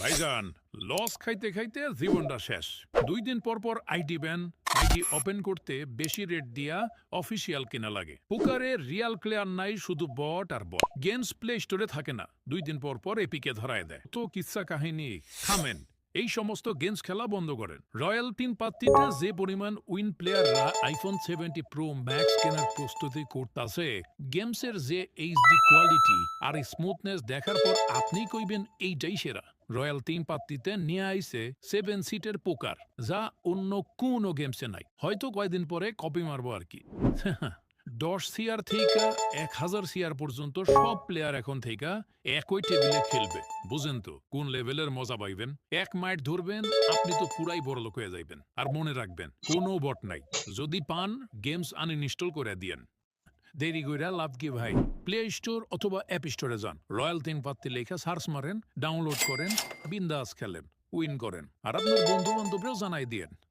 ভাইজান লস খাইতে খাইতে জীবনটা শেষ। দুই দিন পর পর আইডি ব্যান আইডি ওপেন করতে বেশি রেট দিয়া অফিসিয়াল কেনা লাগে। পুকারে রিয়াল প্লেয়ার নাই, শুধু বট আর বট গেমস প্লে স্টোরে থাকে না। দুই দিন পর পর এপিকে ধরায় দেয়। তো কিচ্ছা কাহিনী। থামেন। এই সমস্ত গেমস খেলা বন্ধ করেন। রয়্যাল তিন পাত্রিতে যে পরিমাণ উইন প্লেয়াররা আইফোন সেভেন্টি প্রো ম্যাক্স কেনার প্রস্তুতি করতেছে, গেমসের যে এইচডি কোয়ালিটি আর স্মুথনেস দেখার পর আপনি কইবেন এইটাই সেরা। রয়্যাল তিন পাত্রিতে নিয়ে আইছে সেভেন সিটের পোকার যা অন্য কোনো গেমসে নাই। হয়তো কয়দিন পরে কপি মারবো আর কি। দশ সিয়ার থেকে, এক হাজার সিয়ার পর্যন্ত সব প্লেয়ার এখন থেকে একই টেবিলে খেলবে। বুঝেন তো, কোন লেভেলের মজা পাইবেন? এক মাইট ধরবেন, আপনি তো পুরাই বড় লোক হয়ে যাইবেন। আর মনে রাখবেন, কোনো বট নাই। যদি পান গেমস আনইনস্টল করে দিয়েন। দেরি কইরা লাভ কি ভাই? প্লে স্টোর অথবা অ্যাপ স্টোরে যান। রয়্যাল তিন পাত্তি লেখা সার্চ মারেন ডাউনলোড করেন, বিন্দাস খেলেন উইন করেন। আর আপনার বন্ধু বান্ধবরাও জানাই দিয়েন।